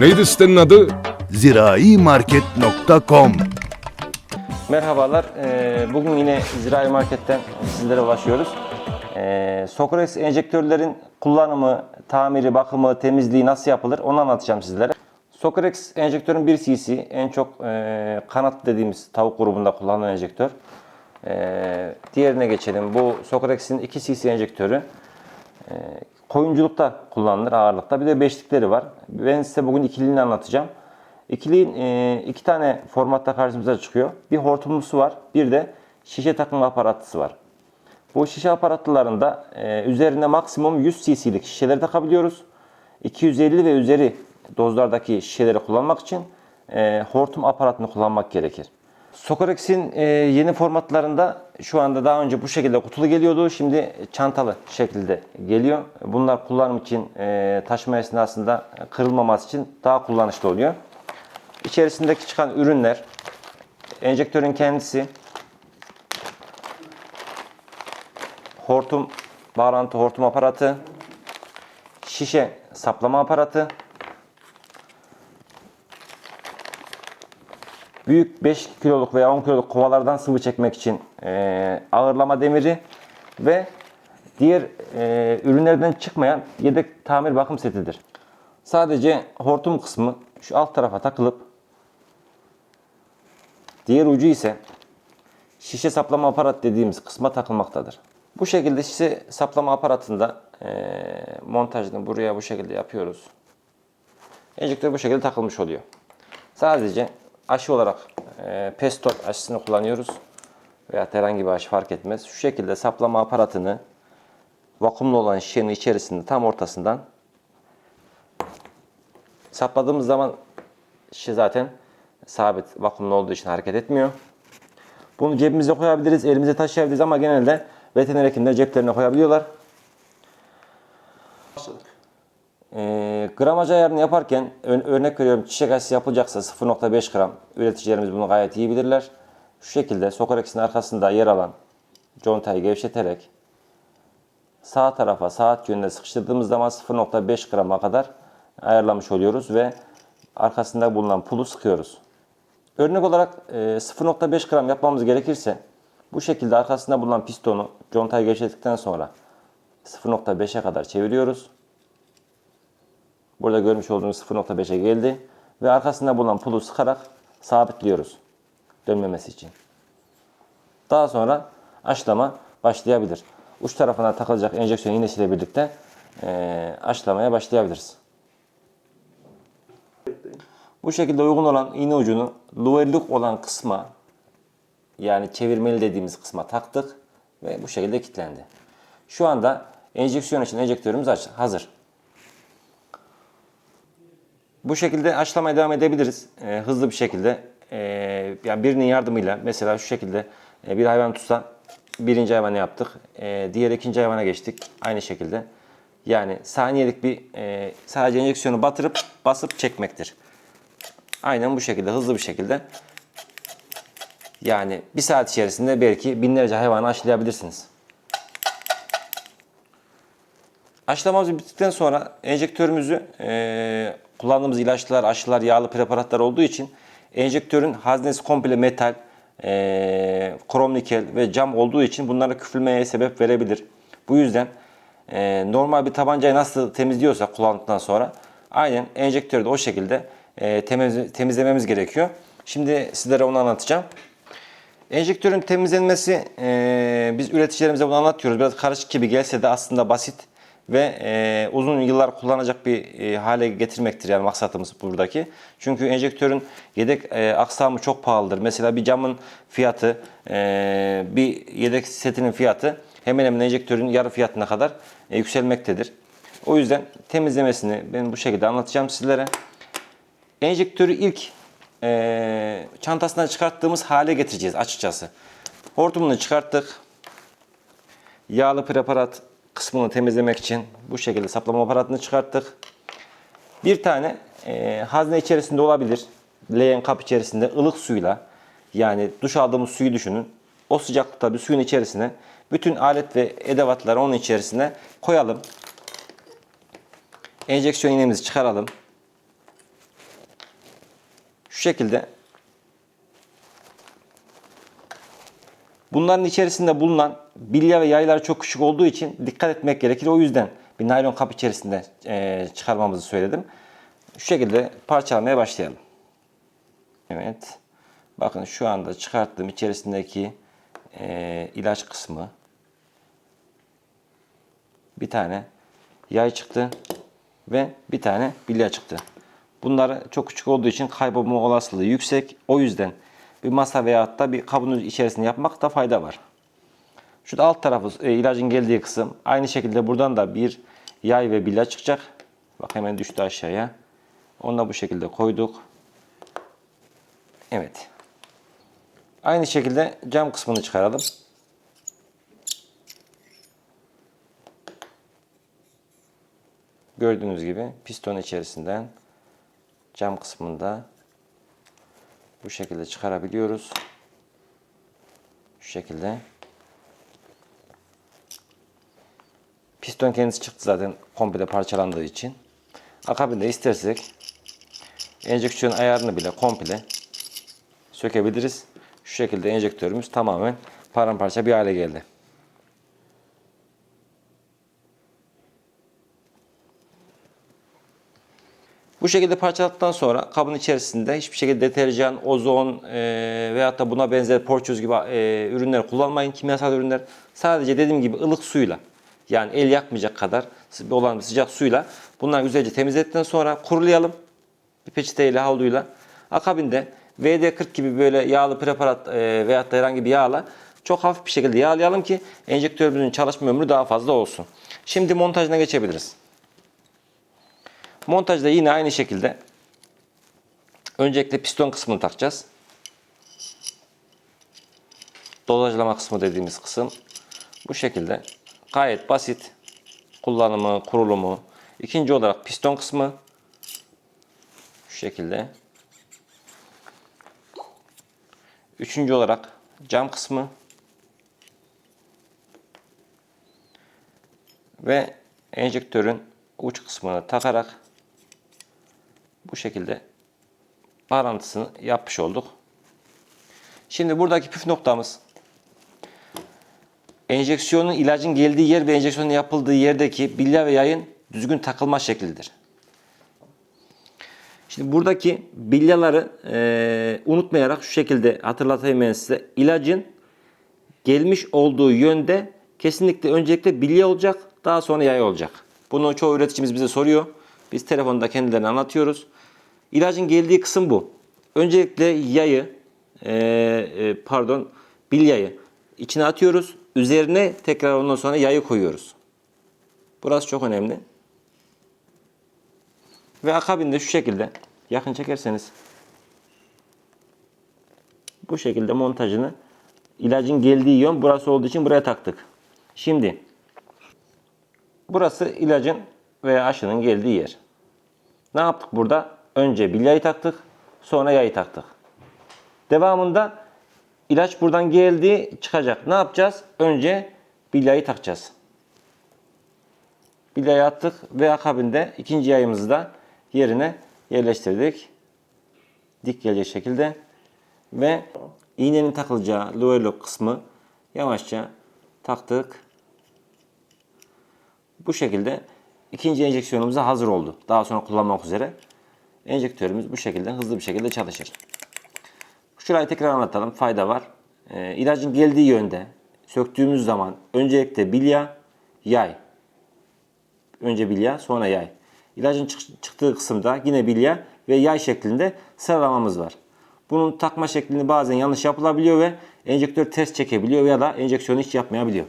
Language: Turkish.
Neydi sitenin adı? ziraimarket.com Merhabalar. Ee, Bugün yine Zirai Market'ten sizlere ulaşıyoruz. Ee, Sokrates enjektörlerin kullanımı, tamiri, bakımı, temizliği nasıl yapılır onu anlatacağım sizlere. Sokrates enjektörün 1 cc en çok e, kanat dediğimiz tavuk grubunda kullanılan enjektör. Ee, diğerine geçelim. Bu Sokrates'in 2 cc enjektörü. Ee, koyunculukta kullanılır ağırlıkta. Bir de beşlikleri var. Ben size bugün ikiliğini anlatacağım. İkiliğin e, iki tane formatta karşımıza çıkıyor. Bir hortumlusu var, bir de şişe takım aparatlısı var. Bu şişe aparatlılarında e, üzerine maksimum 100 cc'lik şişeleri takabiliyoruz. 250 ve üzeri dozlardaki şişeleri kullanmak için e, hortum aparatını kullanmak gerekir. Sokorex'in e, yeni formatlarında şu anda daha önce bu şekilde kutulu geliyordu. Şimdi çantalı şekilde geliyor. Bunlar kullanım için e, taşıma esnasında kırılmaması için daha kullanışlı oluyor. İçerisindeki çıkan ürünler, enjektörün kendisi, hortum, bağlantı hortum aparatı, şişe saplama aparatı, büyük 5 kiloluk veya 10 kiloluk kovalardan sıvı çekmek için e, ağırlama demiri ve diğer e, ürünlerden çıkmayan yedek tamir bakım setidir. Sadece hortum kısmı şu alt tarafa takılıp diğer ucu ise şişe saplama aparat dediğimiz kısma takılmaktadır. Bu şekilde şişe saplama aparatında e, montajını buraya bu şekilde yapıyoruz. Enjektör bu şekilde takılmış oluyor. Sadece aşı olarak e, pestol aşısını kullanıyoruz. Veya herhangi bir aşı fark etmez. Şu şekilde saplama aparatını vakumlu olan şişenin içerisinde tam ortasından sapladığımız zaman şişe zaten sabit vakumlu olduğu için hareket etmiyor. Bunu cebimize koyabiliriz, elimize taşıyabiliriz ama genelde veteriner hekimler ceplerine koyabiliyorlar. Ee, gramaj ayarını yaparken ör- örnek veriyorum çiçek aşısı yapılacaksa 0.5 gram üreticilerimiz bunu gayet iyi bilirler. Şu şekilde Sokorex'in arkasında yer alan contayı gevşeterek sağ tarafa saat yönünde sıkıştırdığımız zaman 0.5 grama kadar ayarlamış oluyoruz ve arkasında bulunan pulu sıkıyoruz. Örnek olarak e, 0.5 gram yapmamız gerekirse bu şekilde arkasında bulunan pistonu contayı gevşettikten sonra 0.5'e kadar çeviriyoruz. Burada görmüş olduğunuz 0.5'e geldi ve arkasında bulunan pulu sıkarak sabitliyoruz dönmemesi için. Daha sonra aşlama başlayabilir. Uç tarafına takılacak enjeksiyon iğnesiyle birlikte aşılamaya başlayabiliriz. Bu şekilde uygun olan iğne ucunu luverlük olan kısma yani çevirmeli dediğimiz kısma taktık ve bu şekilde kilitlendi. Şu anda enjeksiyon için enjektörümüz hazır. Bu şekilde aşılamaya devam edebiliriz. Ee, hızlı bir şekilde. Ee, yani birinin yardımıyla mesela şu şekilde e, bir hayvan tutsa birinci hayvanı yaptık. Ee, diğer ikinci hayvana geçtik. Aynı şekilde. Yani saniyelik bir e, sadece enjeksiyonu batırıp basıp çekmektir. Aynen bu şekilde hızlı bir şekilde. Yani bir saat içerisinde belki binlerce hayvanı aşılayabilirsiniz. Aşılamamız bittikten sonra enjektörümüzü e, kullandığımız ilaçlar, aşılar, yağlı preparatlar olduğu için enjektörün haznesi komple metal, e, krom nikel ve cam olduğu için bunlara küfülmeye sebep verebilir. Bu yüzden e, normal bir tabancayı nasıl temizliyorsak kullandıktan sonra aynen enjektörü de o şekilde e, temiz, temizlememiz gerekiyor. Şimdi sizlere onu anlatacağım. Enjektörün temizlenmesi, e, biz üreticilerimize bunu anlatıyoruz. Biraz karışık gibi gelse de aslında basit ve e, uzun yıllar kullanacak bir e, hale getirmektir yani maksatımız buradaki. Çünkü enjektörün yedek e, aksamı çok pahalıdır. Mesela bir camın fiyatı, e, bir yedek setinin fiyatı hemen hemen enjektörün yarı fiyatına kadar e, yükselmektedir. O yüzden temizlemesini ben bu şekilde anlatacağım sizlere. Enjektörü ilk e, çantasından çıkarttığımız hale getireceğiz açıkçası. Hortumunu çıkarttık. Yağlı preparat kısmını temizlemek için bu şekilde saplama aparatını çıkarttık. Bir tane e, hazne içerisinde olabilir. Leğen kap içerisinde ılık suyla yani duş aldığımız suyu düşünün. O sıcaklıkta bir suyun içerisine bütün alet ve edevatları onun içerisine koyalım. Enjeksiyon iğnemizi çıkaralım. Şu şekilde Bunların içerisinde bulunan bilya ve yaylar çok küçük olduğu için dikkat etmek gerekir. O yüzden bir naylon kap içerisinde e, çıkarmamızı söyledim. Şu şekilde parçalamaya başlayalım. Evet. Bakın şu anda çıkarttığım içerisindeki e, ilaç kısmı bir tane yay çıktı ve bir tane bilya çıktı. Bunlar çok küçük olduğu için kaybolma olasılığı yüksek. O yüzden bir masa veya da bir kabın içerisinde yapmakta fayda var. Şurada alt tarafı e, ilacın geldiği kısım. Aynı şekilde buradan da bir yay ve bilya çıkacak. Bak hemen düştü aşağıya. Onu da bu şekilde koyduk. Evet. Aynı şekilde cam kısmını çıkaralım. Gördüğünüz gibi piston içerisinden cam kısmında bu şekilde çıkarabiliyoruz. Şu şekilde. Piston kendisi çıktı zaten komple parçalandığı için. Akabinde istersek enjeksiyon ayarını bile komple sökebiliriz. Şu şekilde enjektörümüz tamamen paramparça bir hale geldi. Bu şekilde parçaladıktan sonra kabın içerisinde hiçbir şekilde deterjan, ozon e, veyahut da buna benzer porçöz gibi e, ürünler kullanmayın. Kimyasal ürünler sadece dediğim gibi ılık suyla yani el yakmayacak kadar olan sıcak suyla bunları güzelce temizledikten sonra kurulayalım. Bir peçeteyle, havluyla. Akabinde VD40 gibi böyle yağlı preparat e, veyahut da herhangi bir yağla çok hafif bir şekilde yağlayalım ki enjektörümüzün çalışma ömrü daha fazla olsun. Şimdi montajına geçebiliriz. Montajda yine aynı şekilde öncelikle piston kısmını takacağız. Dozajlama kısmı dediğimiz kısım bu şekilde gayet basit kullanımı, kurulumu. İkinci olarak piston kısmı şu şekilde. Üçüncü olarak cam kısmı ve enjektörün uç kısmını takarak bu şekilde bağlantısını yapmış olduk. Şimdi buradaki püf noktamız enjeksiyonun ilacın geldiği yer ve enjeksiyonun yapıldığı yerdeki bilya ve yayın düzgün takılma şeklidir. Şimdi buradaki bilyaları e, unutmayarak şu şekilde hatırlatayım ben size. İlacın gelmiş olduğu yönde kesinlikle öncelikle bilye olacak, daha sonra yay olacak. Bunu çoğu üreticimiz bize soruyor. Biz telefonda kendilerine anlatıyoruz. İlacın geldiği kısım bu. Öncelikle yayı, e, e, pardon, bilyayı içine atıyoruz. Üzerine tekrar ondan sonra yayı koyuyoruz. Burası çok önemli. Ve akabinde şu şekilde yakın çekerseniz bu şekilde montajını ilacın geldiği yön burası olduğu için buraya taktık. Şimdi burası ilacın veya aşının geldiği yer. Ne yaptık burada? Önce bilyayı taktık, sonra yayı taktık. Devamında ilaç buradan geldi, çıkacak. Ne yapacağız? Önce bilyayı takacağız. Bilyayı attık ve akabinde ikinci yayımızı da yerine yerleştirdik. Dik gelecek şekilde ve iğnenin takılacağı lower kısmı yavaşça taktık. Bu şekilde ikinci enjeksiyonumuz da hazır oldu. Daha sonra kullanmak üzere. Enjektörümüz bu şekilde hızlı bir şekilde çalışır. Şurayı tekrar anlatalım. Fayda var. Ee, ilacın geldiği yönde söktüğümüz zaman öncelikle bilya, yay. Önce bilya sonra yay. İlacın çık- çıktığı kısımda yine bilya ve yay şeklinde sıralamamız var. Bunun takma şeklini bazen yanlış yapılabiliyor ve enjektör ters çekebiliyor ya da enjeksiyonu hiç yapmayabiliyor.